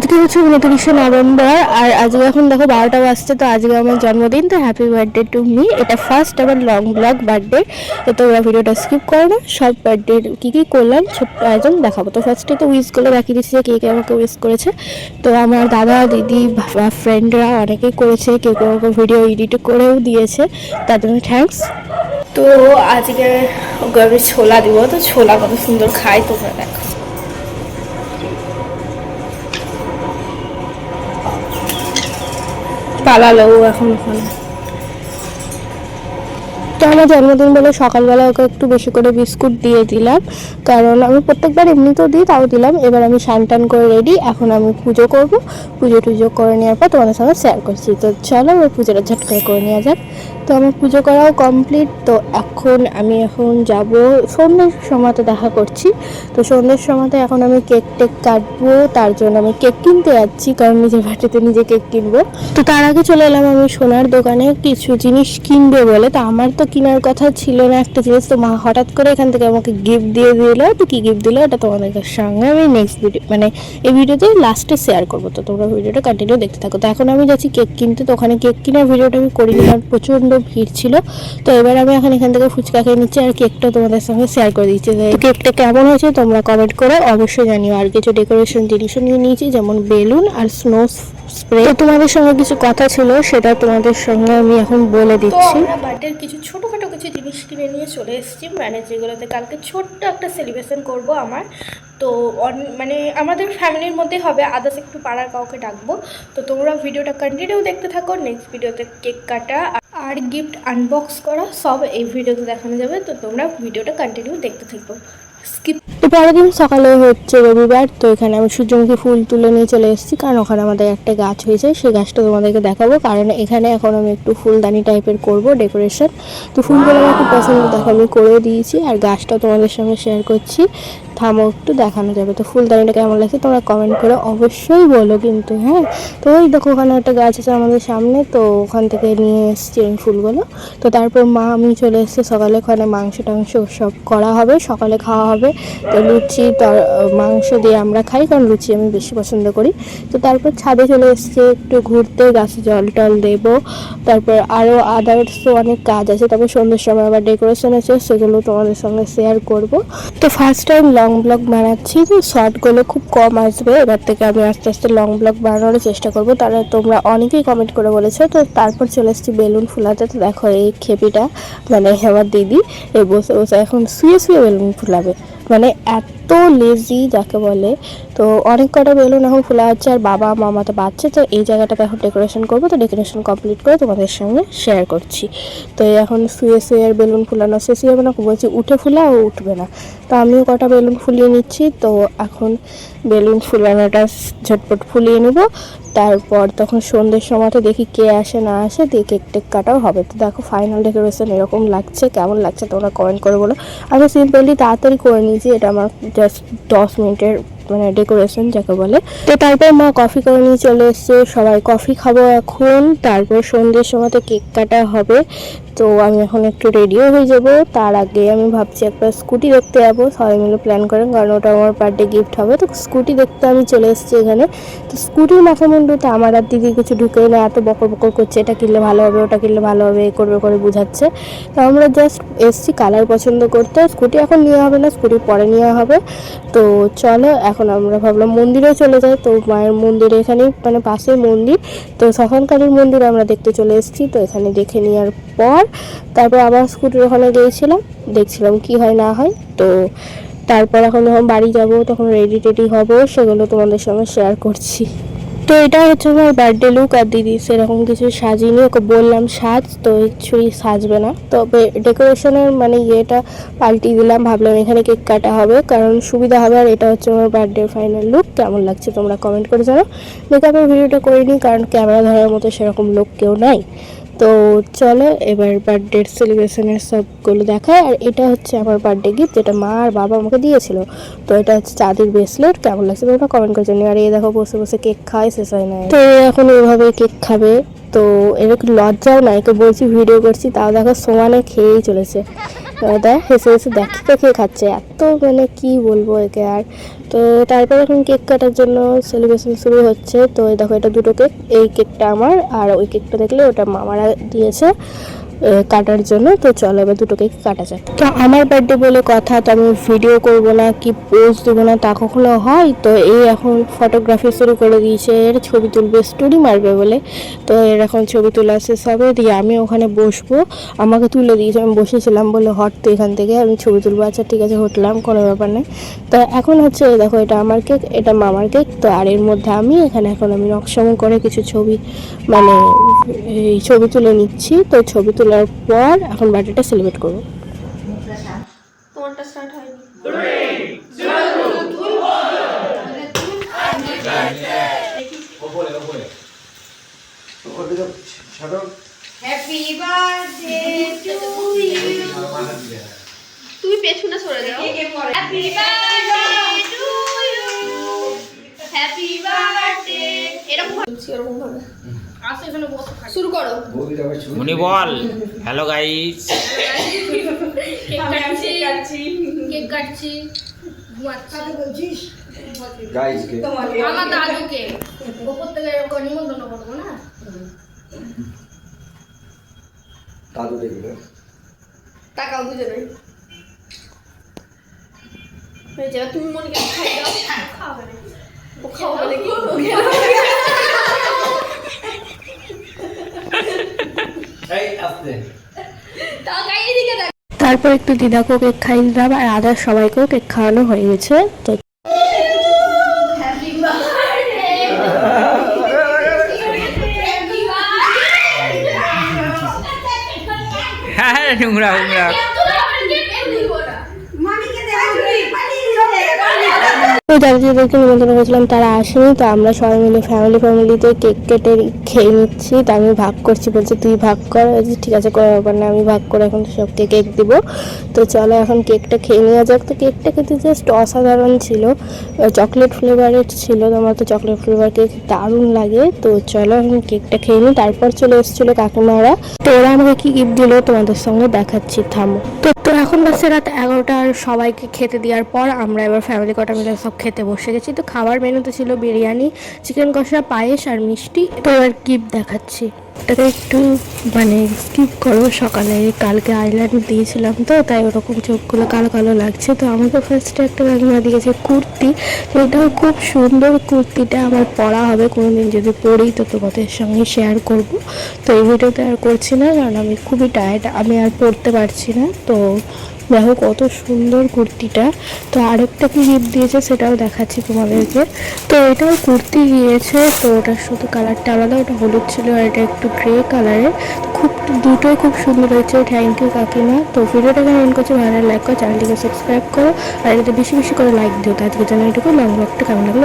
আজকে হচ্ছে উনত্রিশে নভেম্বর, আর আজকে এখন দেখো বারোটা বাজছে, তো আজকে আমার জন্মদিন, তো হ্যাপি বার্থডে টু মি এটা ফার্স্ট আমার লং ব্লগ বার্থডে তো তোমরা ভিডিওটা স্কিপ করো না। সব বার্থডে কী কী করলাম, ছোট্ট আয়োজন দেখাবো। তো ফার্স্টে তো করে দেখিয়ে দিচ্ছি যে কে কে আমাকে উইশ করেছে। তো আমার দাদা, দিদি ফ্রেন্ডরা অনেকেই করেছে, কেউ কেউ আমাকে ভিডিও এডিট করেও দিয়েছে, তার জন্য থ্যাঙ্কস তো আজকে ওকে আমি ছোলা দিব, তো ছোলা কত সুন্দর খাই তোমরা দেখো। পালালো ও এখন ওখানে তো আমার জন্মদিন বলে সকালবেলা ওকে একটু বেশি করে বিস্কুট দিয়ে দিলাম। কারণ আমি প্রত্যেকবার এমনিতেও দিই, তাও দিলাম। এবার আমি স্নান টান করে রেডি এখন আমি পুজো করব। পুজো টুজো করে নেওয়ার পর তোমাদের সঙ্গে শেয়ার করছি। তো চলো ওই পুজোটা ঝট করে করে নেওয়া যাক। তো আমার পুজো করাও কমপ্লিট তো এখন আমি এখন যাব সন্ধ্যের সময়তে দেখা করছি। তো সন্ধ্যের সময়তে এখন আমি কেক টেক কাটবো, তার জন্য আমি কেক কিনতে যাচ্ছি, কারণ নিজের বাড়িতে নিজে কেক কিনবো। তো তার আগে চলে এলাম আমি সোনার দোকানে, কিছু জিনিস কিনবে বলে। তো আমার তো কেনার কথা ছিল না একটা জিনিস, তো মা হঠাৎ করে এখান থেকে আমাকে গিফট দিয়ে দিল। তো কি গিফট দিল? এটা তোমাদের সঙ্গে আমি নেক্সট ভিডিও মানে এই ভিডিওতে লাস্টে শেয়ার করব। তো তোমরা ভিডিওটা কন্টিনিউ দেখতে থাকো। তো এখন আমি যাচ্ছি কেক কিনতে। তো ওখানে কেক কেনার ভিডিওটা আমি করিনি, কারণ প্রচণ্ড ভিড় ছিল। তো এবার আমি এখন এখান থেকে ফুচকা খেয়ে নিচ্ছি আর কেকটা তোমাদের সঙ্গে শেয়ার করে দিচ্ছি। কেকটা কেমন হয়েছে তোমরা কমেন্ট করে অবশ্যই জানিও। আর কিছু ডেকোরেশন জিনিসও নিয়ে নিয়েছি, যেমন বেলুন আর স্নো স্প্রে তো তোমাদের সঙ্গে কিছু কথা ছিল সেটা তোমাদের সঙ্গে আমি এখন বলে দিচ্ছি। আমরা বার্থডের কিছু ছোটোখাটো কিছু জিনিস কিনে নিয়ে চলে এসেছি মানে যেগুলোতে কালকে ছোট্ট একটা সেলিব্রেশন করব আমার। তো মানে আমাদের ফ্যামিলির মধ্যে হবে আদার্স একটু পাড়ার কাউকে ডাকবো। তো তোমরা ভিডিওটা কন্টিনিউ দেখতে থাকো নেক্সট ভিডিওতে কেক কাটা আর গিফট আনবক্স করা সব এই ভিডিওতে দেখানো যাবে। তো তোমরা ভিডিওটা কন্টিনিউ দেখতে থাকো। স্কিপ পরের দিন সকালে হচ্ছে রবিবার, তো এখানে আমি সূর্যমুখী ফুল তুলে নিয়ে চলে এসেছি, কারণ ওখানে আমাদের একটা গাছ হয়েছে, সেই গাছটা তোমাদেরকে দেখাবো, কারণ এখানে এখন আমি একটু ফুলদানি টাইপের করব ডেকোরেশন। তো ফুলগুলো আমার খুব পছন্দ দেখো আমি করে দিয়েছি, আর গাছটা তোমাদের সঙ্গে শেয়ার করছি, থামো একটু, দেখানো যাবে। তো ফুলদানিটা কেমন লাগছে তোমরা কমেন্ট করে অবশ্যই বলো কিন্তু হ্যাঁ? তো ওই দেখো ওখানে একটা গাছ আছে আমাদের সামনে, তো ওখান থেকে নিয়ে এসেছি আমি ফুলগুলো। তো তারপর মা আমি চলে এসেছি, সকালে ওখানে মাংস টাংস সব করা হবে, সকালে খাওয়া হবে, তো লুচি, তর মাংস দিয়ে আমরা খাই, কারণ লুচি আমি বেশি পছন্দ করি। তো তারপর ছাদে চলে এসেছি, একটু ঘুরতে, গাছে জল টল দেবো। তারপর আরও আদার্সও অনেক কাজ আছে, তারপর সন্ধ্যের সময় আবার ডেকোরেশন আছে, সেগুলো তোমাদের সঙ্গে শেয়ার করব। তো ফার্স্ট টাইম লং ব্লগ বানাচ্ছি, তো শর্টগুলো খুব কম আসবে। এবার থেকে আমি আস্তে আস্তে লং ব্লগ বানানোর চেষ্টা করব। তাহলে তোমরা অনেকেই কমেন্ট করে বলেছ, তো তারপর চলে এসেছি বেলুন ফুলাতে। তো দেখো এই খেপিটা মানে আমার দিদি, এই বসে বসে এখন শুয়ে শুয়ে বেলুন ফুলাবে। মানে এত লেজি যাকে বলে। তো অনেক কটা বেলুন এখন খোলা হচ্ছে আর বাবা, মামা তো বাচ্চা, তো এই জায়গাটাতে এখন ডেকোরেশন করব। তো ডেকোরেশন কমপ্লিট করে তোমাদের সঙ্গে শেয়ার করছি। তো এখন শুয়ে শুয়ে আর বেলুন ফুলানো শেষই হবে না। বলছি উঠে ফুলা ও উঠবে না। তো আমিও কটা বেলুন ফুলিয়ে নিচ্ছি। তো এখন বেলুন ফুলানোটা ঝটপট ফুলিয়ে নেব। তারপর তখন সন্ধ্যের সময় তো দেখি কে আসে না আসে, দিয়ে কেক টেক কাটাও হবে। তো দেখো ফাইনাল ডেকোরেশন এরকম লাগছে, কেমন লাগছে তোমরা কমেন্ট করে বলো। আমি সিম্পলি তাড়াতাড়ি করে নিয়েছি, এটা আমার জাস্ট দশ মিনিটের মানে ডেকোরেশন যাকে বলে। তো তারপর মা কফি করে নিয়ে চলে এসছে, সবাই কফি খাব এখন, তারপর সন্ধ্যের সময় তো কেক কাটা হবে। তো আমি এখন একটু রেডিও হয়ে যাব। তার আগে আমি ভাবছি একটা স্কুটি দেখতে যাব, সবাই মিলে প্ল্যান করেন, কারণ ওটা আমার বার্থডে গিফট হবে। তো স্কুটি দেখতে আমি চলে এসেছি এখানে। তো স্কুটির মাথামুন্ডুতে আমার আর দিদি কিছু ঢুকেই না, এত বকর বকর করছে, এটা কিনলে ভালো হবে, ওটা কিনলে ভালো হবে, এ করবে, করে বোঝাচ্ছে। তো আমরা জাস্ট এসছি কালার পছন্দ করতে। স্কুটি এখন নেওয়া হবে না স্কুটি পরে নেওয়া হবে। তো চলো, এখন আমরা ভাবলাম মন্দিরে চলে যাই। তো মায়ের মন্দির এখানেই মানে পাশে মন্দির। তো শ্মশানকালীর মন্দির আমরা দেখতে চলে এসেছি। তো এখানে দেখে নেওয়ার পর তারপর আবার স্কুটির ওখানে গিয়েছিলাম। দেখছিলাম কি হয় না হয়। তো তারপর এখন যখন বাড়ি যাব, তখন রেডি টেডি হব, সেগুলো তোমাদের সঙ্গে শেয়ার করছি। তো এটা হচ্ছে আমার বার্থডে লুক আর দিদি সেরকম কিছু সাজিনি, ওকে বললাম সাজ, তো কিছুই সাজবে না। তবে ডেকোরেশনের মানে ইয়েটা পাল্টি দিলাম, ভাবলাম এখানে কেক কাটা হবে, কারণ সুবিধা হবে আর এটা হচ্ছে আমার বার্থডে ফাইনাল লুক কেমন লাগছে তোমরা কমেন্ট করে জানো মেকআপের ভিডিওটা করিনি, কারণ ক্যামেরা ধরার মতো সেরকম লোক কেউ নাই। তো চলো, এবার বার্থডের সেলিব্রেশনের সবগুলো দেখায় আর এটা হচ্ছে আমার বার্থডে গিফট যেটা মা আর বাবা আমাকে দিয়েছিল। তো এটা হচ্ছে চাঁদির ব্রেসলেট কেমন লাগছে তোমরা কমেন্ট করে জানি আর এই দেখো, বসে বসে কেক খায়, শেষ হয় না তো এখন এভাবে কেক খাবে। তো এর লজ্জাও না একে বলছি ভিডিও করছি, তাও দেখো সমানে খেয়েই চলেছে। দেখ হেসে হেসে দেখে দেখে খাচ্ছে। এত মানে কি বলব একে আর? তো তারপর এখন কেক কাটার জন্য সেলিব্রেশন শুরু হচ্ছে। তো দেখো এটা দুটো কেক। এই কেকটা আমার আর ওই কেকটা দেখলে ওটা মামারা দিয়েছে। কাটার জন্য। তো চলো, এবার দুটো কেক কাটা যাক। তো আমার বার্থডে বলে কথা, তো আমি ভিডিও করব না, কি পোজ দেবো না, তা কখনো হয়? তো এই এখন ফটোগ্রাফি শুরু করে দিয়েছে, এর ছবি তুলবে স্টোরি মারবে বলে। তো এর এখন ছবি তোলা শেষ হবে, দিয়ে আমি ওখানে বসবো। আমাকে তুলে দিয়েছে, আমি বসেছিলাম বলে, হট তো এখান থেকে আমি ছবি তুলবো। আচ্ছা ঠিক আছে হটলাম কোনো ব্যাপার নেই। তো এখন হচ্ছে দেখো, এটা আমার কেক এটা মামার কেক তো আর এর মধ্যে আমি, এখানে এখন আমি নকশামো করে কিছু ছবি মানে এই ছবি তুলে নিচ্ছি। তো ছবি তোলার পর এখন বার্থডেটা সেলিব্রেট করব। তোমারটা স্টার্ট হয়নি। হ্যাপি বার্থডে টু ইউ তুই পেছনে সরে যাও। Happy birthday to you happy birthday এরকম বলছি এরকম ভাবে। শুরু করো। উনি বল। হ্যালো গাইস কেক কাটছি। কেক কাটছি। গাইজকে আমার দাদুকে। ওপর থেকে এরকম নিমন্ত্রণ করব না? দাদু দেখবে। টাকাও দুজনে তুমি মনে করে খাই দাও খাওয়াবে খাওয়াবে এই আসতে তাও এদিকে দেখ তারপর একটু দিদাকেও কেক খাইয়ে দিলাম আর আদার সবাইকেও কেক খাওয়ানো হয়ে গেছে। তো হ্যাপি বার্থডে হ্যাপি হ্যাঁ নোংরা নোংরা। তো যারা যাদেরকে নিমন্ত্রণ করেছিলাম, তারা আসেনি, তো আমরা সবাই মিলে ফ্যামিলি ফ্যামিলিতে কেক কেটে খেয়ে নিচ্ছি। তা আমি ভাগ করছি, বলছে তুই ভাগ কর। ঠিক আছে কোনো ব্যাপার না, আমি ভাগ করে এখন সবকে কেক দিব। তো চলো এখন কেকটা খেয়ে নেওয়া যাক। তো কেকটা খেতে জাস্ট অসাধারণ ছিল। চকলেট ফ্লেভারের ছিল আমার তো চকলেট ফ্লেভার কেক দারুণ লাগে। তো চলো এখন কেকটা খেয়ে নিই। তারপর চলে এসেছিল কাকিমারা। তো ওরা আমাকে কি গিফট দিল তোমাদের সঙ্গে দেখাচ্ছি, থামো। তো এখন বাসে রাত এগারোটার, সবাইকে খেতে দেওয়ার পর আমরা এবার ফ্যামিলি কটা মিলে সব খেতে বসে গেছি। তো খাবার মেনুতে ছিল বিরিয়ানি চিকেন কষা, পায়েস আর মিষ্টি। তো এবার কিপ দেখাচ্ছি। এটাকে একটু মানে স্কিপ করো সকালে কালকে আইল্যান্ড দিয়েছিলাম তো, তাই ওরকম চোখগুলো কালো কালো লাগছে। তো আমাকে ফার্স্টে একটা কাকিমা দিয়েছে কুর্তি। তো এটাও খুব সুন্দর কুর্তিটা আমার পরা হবে কোনোদিন যদি পরি, তো তোমাদের সঙ্গে শেয়ার করব। তো এই ভিডিওতে আর করছি না, কারণ আমি খুবই টায়ার্ড আমি আর পরতে পারছি না। তো দেখো কত সুন্দর কুর্তিটা। তো আরেকটা কি গিফট দিয়েছে সেটাও দেখাচ্ছি তোমাদেরকে। তো এটাও কুর্তি গিয়েছে, তো ওটার শুধু কালারটা আলাদা, ওটা হলুদ ছিল আর এটা একটু গ্রে কালারের খুব, দুটোই খুব সুন্দর হয়েছে থ্যাংক ইউ কাকিমা। তো ভিডিওটাকে এন্ড করছি ভালো লাইক করো চ্যানেলটিকে সাবস্ক্রাইব করো। আর এটাতে বেশি বেশি করে লাইক দিও, তো আজকে জন্য এটুকু লং ব্লগটা কেমন লাগল।